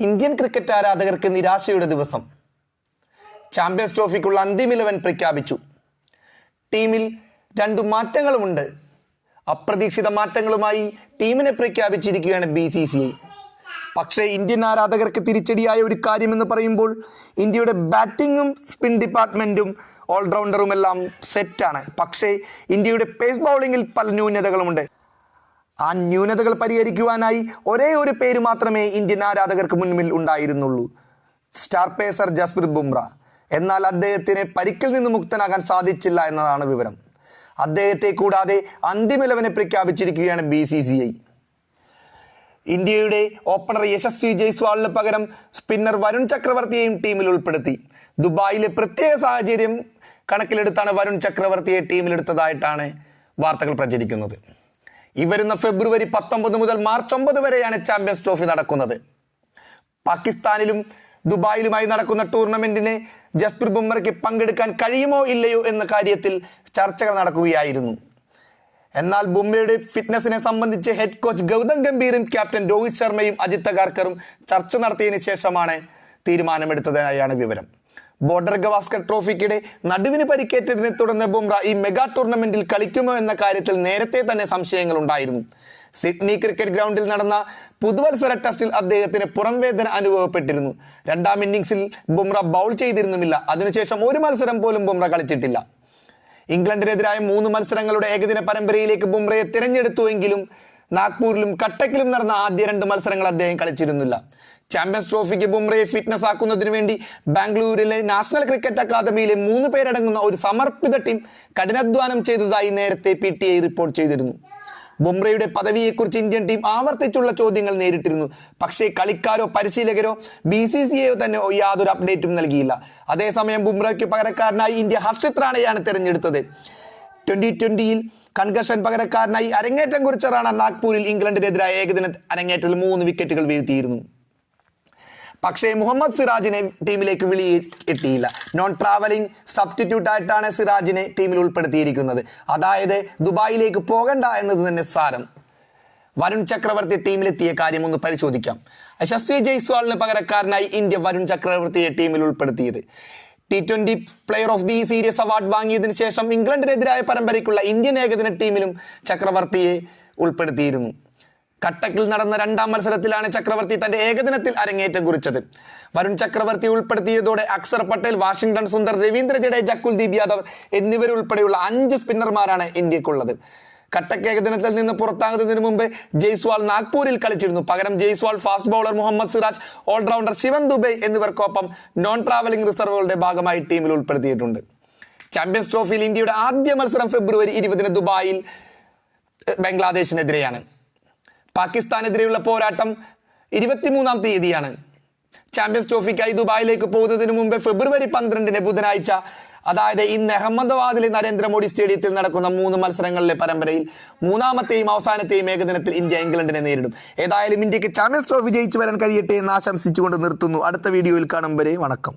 Indian cricket ആരാധകർക്ക് നിരാശയുടെ ദിവസം. ചാമ്പ്യൻസ് ട്രോഫിക്കുള്ള അന്തിമ ഇലവൻ പ്രഖ്യാപിച്ചു. ടീമിൽ രണ്ടു മാറ്റങ്ങളുമുണ്ട്. അപ്രതീക്ഷിത മാറ്റങ്ങളുമായി ടീമിനെ പ്രഖ്യാപിച്ചിരിക്കുകയാണ് ബി സി സി ഐ. പക്ഷേ ഇന്ത്യൻ ആരാധകർക്ക് തിരിച്ചടിയായ ഒരു കാര്യമെന്ന് പറയുമ്പോൾ ഇന്ത്യയുടെ ബാറ്റിങ്ങും സ്പിൻ ഡിപ്പാർട്ട്മെന്റും ഓൾറൗണ്ടറും എല്ലാം സെറ്റാണ്. പക്ഷേ ഇന്ത്യയുടെ പേസ് ബൗളിങ്ങിൽ പല ന്യൂനതകളുമുണ്ട്. ആ ന്യൂനതകൾ പരിഹരിക്കുവാനായി ഒരേ ഒരു പേര് മാത്രമേ ഇന്ത്യൻ ആരാധകർക്ക് മുന്നിൽ ഉണ്ടായിരുന്നുള്ളൂ. Star pacer Jasprit Bumrah. എന്നാൽ അദ്ദേഹത്തിന് പരിക്കിൽ നിന്ന് മുക്തനാകാൻ സാധിച്ചില്ല എന്നതാണ് വിവരം. അദ്ദേഹത്തെ കൂടാതെ അന്തിമ ഇലവനെ പ്രഖ്യാപിച്ചിരിക്കുകയാണ് ബി സി സി ഐ. ഇന്ത്യയുടെ ഓപ്പണർ യശസ്വി ജയ്സ്വാളിന് പകരം സ്പിന്നർ വരുൺ ചക്രവർത്തിയെയും ടീമിൽ ഉൾപ്പെടുത്തി. ദുബായിലെ പ്രത്യേക സാഹചര്യം കണക്കിലെടുത്താണ് വരുൺ ചക്രവർത്തിയെ ടീമിലെടുത്തതായിട്ടാണ് വാർത്തകൾ പ്രചരിക്കുന്നത്. ഈ വരുന്ന ഫെബ്രുവരി പത്തൊമ്പത് മുതൽ മാർച്ച് ഒമ്പത് വരെയാണ് ചാമ്പ്യൻസ് ട്രോഫി നടക്കുന്നത്. പാകിസ്ഥാനിലും ദുബായിലുമായി നടക്കുന്ന ടൂർണമെന്റിന് ജസ്പ്രീത് ബുംറയ്ക്ക് പങ്കെടുക്കാൻ കഴിയുമോ ഇല്ലയോ എന്ന കാര്യത്തിൽ ചർച്ചകൾ നടക്കുകയായിരുന്നു. എന്നാൽ ബുംറയുടെ ഫിറ്റ്നസിനെ സംബന്ധിച്ച് ഹെഡ് കോച്ച് ഗൗതം ഗംഭീറും ക്യാപ്റ്റൻ രോഹിത് ശർമ്മയും അജിത് അഗാർക്കറും ചർച്ച നടത്തിയതിനു ശേഷമാണ് തീരുമാനമെടുത്തതായാണ് വിവരം. ബോർഡർ ഗവാസ്കർ ട്രോഫിക്കിടെ നടുവിന് പരിക്കേറ്റതിനെ തുടർന്ന് ബുംറ ഈ മെഗാ ടൂർണമെന്റിൽ കളിക്കുമോ എന്ന കാര്യത്തിൽ നേരത്തെ തന്നെ സംശയങ്ങൾ ഉണ്ടായിരുന്നു സിഡ്നി ക്രിക്കറ്റ് ഗ്രൗണ്ടിൽ നടന്ന പുതുവത്സര ടെസ്റ്റിൽ അദ്ദേഹത്തിന് പുറംവേദന അനുഭവപ്പെട്ടിരുന്നു. രണ്ടാം ഇന്നിംഗ്സിൽ ബുംറ ബൗൾ ചെയ്തിരുന്നുമില്ല. അതിനുശേഷം ഒരു മത്സരം പോലും ബുംറ കളിച്ചിട്ടില്ല. ഇംഗ്ലണ്ടിനെതിരായ മൂന്ന് മത്സരങ്ങളുടെ ഏകദിന പരമ്പരയിലേക്ക് ബുംറയെ തിരഞ്ഞെടുത്തുവെങ്കിലും നാഗ്പൂരിലും കട്ടക്കിലും നടന്ന ആദ്യ രണ്ട് മത്സരങ്ങൾ അദ്ദേഹം കളിച്ചിരുന്നില്ല. ചാമ്പ്യൻസ് ട്രോഫിക്ക് ബുംറയെ ഫിറ്റ്നസ് ആക്കുന്നതിന് വേണ്ടി ബാംഗ്ലൂരിലെ നാഷണൽ ക്രിക്കറ്റ് അക്കാദമിയിലെ മൂന്ന് പേരടങ്ങുന്ന ഒരു സമർപ്പിത ടീം കഠിനാധ്വാനം ചെയ്തതായി നേരത്തെ പി ടി ഐ റിപ്പോർട്ട് ചെയ്തിരുന്നു. ബുംറയുടെ പദവിയെക്കുറിച്ച് ഇന്ത്യൻ ടീം ആവർത്തിച്ചുള്ള ചോദ്യങ്ങൾ നേരിട്ടിരുന്നു. പക്ഷേ കളിക്കാരോ പരിശീലകരോ ബി സി സി എയോ തന്നെ യാതൊരു അപ്ഡേറ്റും നൽകിയില്ല. അതേസമയം ബുംറയ്ക്ക് പകരക്കാരനായി ഇന്ത്യ ഹർഷിത് റാണയാണ് തിരഞ്ഞെടുത്തത്. ട്വന്റി ട്വന്റിയിൽ കൺകഷൻ പകരക്കാരനായി അരങ്ങേറ്റം കുറിച്ച റാണ നാഗ്പൂരിൽ ഇംഗ്ലണ്ടിനെതിരായ ഏകദിന അരങ്ങേറ്റത്തിൽ മൂന്ന് വിക്കറ്റുകൾ വീഴ്ത്തിയിരുന്നു. പക്ഷേ മുഹമ്മദ് സിറാജിനെ ടീമിലേക്ക് വിളി എത്തിയില്ല നോൺ ട്രാവലിംഗ് സബ്സ്റ്റിറ്റ്യൂട്ട് ആയിട്ടാണ് സിറാജിനെ ടീമിൽ ഉൾപ്പെടുത്തിയിരിക്കുന്നത്. അതായത് ദുബായിലേക്ക് പോകണ്ട എന്നത് തന്നെ സാരം. വരുൺ ചക്രവർത്തി ടീമിലെത്തിയ കാര്യം ഒന്ന് പരിശോധിക്കാം. ശശി ജയ്സ്വാളിന് പകരക്കാരനായി ഇന്ത്യ വരുൺ ചക്രവർത്തിയെ ടീമിൽ ഉൾപ്പെടുത്തിയത്. T twenty player of the series award വാങ്ങിയതിനു ശേഷം ഇംഗ്ലണ്ടിനെതിരായ പരമ്പരയ്ക്കുള്ള ഇന്ത്യൻ ഏകദിന ടീമിലും ചക്രവർത്തിയെ ഉൾപ്പെടുത്തിയിരുന്നു. കട്ടക്കിൽ നടന്ന രണ്ടാം മത്സരത്തിലാണ് ചക്രവർത്തി തന്റെ ഏകദിനത്തിൽ അരങ്ങേറ്റം കുറിച്ചത്. വരുൺ ചക്രവർത്തി ഉൾപ്പെടുത്തിയതോടെ അക്സർ പട്ടേൽ വാഷിംഗ്ടൺ സുന്ദർ രവീന്ദ്ര ജഡേജ കുൽദീപ് യാദവ് എന്നിവരുൾപ്പെടെയുള്ള അഞ്ച് സ്പിന്നർമാരാണ് ഇന്ത്യക്കുള്ളത്. കട്ടക്ക് ഏകദിനത്തിൽ നിന്ന് പുറത്താകുന്നതിന് മുമ്പ് ജയ്സ്വാൾ നാഗ്പൂരിൽ കളിച്ചിരുന്നു. പകരം Jaiswal fast bowler Mohammed Siraj all rounder Shivam Dube എന്നിവർക്കൊപ്പം നോൺ ട്രാവലിംഗ് റിസർവുകളുടെ ഭാഗമായി ടീമിൽ ഉൾപ്പെടുത്തിയിട്ടുണ്ട്. ചാമ്പ്യൻസ് ട്രോഫിയിൽ ഇന്ത്യയുടെ ആദ്യ മത്സരം ഫെബ്രുവരി ഇരുപതിന് ദുബായിൽ ബംഗ്ലാദേശിനെതിരെയാണ്. പാകിസ്ഥാനെതിരെയുള്ള പോരാട്ടം ഇരുപത്തിമൂന്നാം തീയതിയാണ്. ചാമ്പ്യൻസ് ട്രോഫിക്കായി ദുബായിലേക്ക് പോകുന്നതിന് മുമ്പ് ഫെബ്രുവരി പന്ത്രണ്ടിന് ബുധനാഴ്ച അതായത് ഇന്ന് അഹമ്മദാബാദിലെ നരേന്ദ്രമോദി സ്റ്റേഡിയത്തിൽ നടക്കുന്ന മൂന്ന് മത്സരങ്ങളിലെ പരമ്പരയിൽ മൂന്നാമത്തെയും അവസാനത്തെയും ഏകദിനത്തിൽ ഇന്ത്യ ഇംഗ്ലണ്ടിനെ നേരിടും. ഏതായാലും ഇന്ത്യയ്ക്ക് ചാമ്പ്യൻസ് ട്രോഫി ജയിച്ചു വരാൻ കഴിയട്ടെ എന്ന് ആശംസിച്ചുകൊണ്ട് നിർത്തുന്നു. അടുത്ത വീഡിയോയിൽ കാണും വരെ വണക്കം.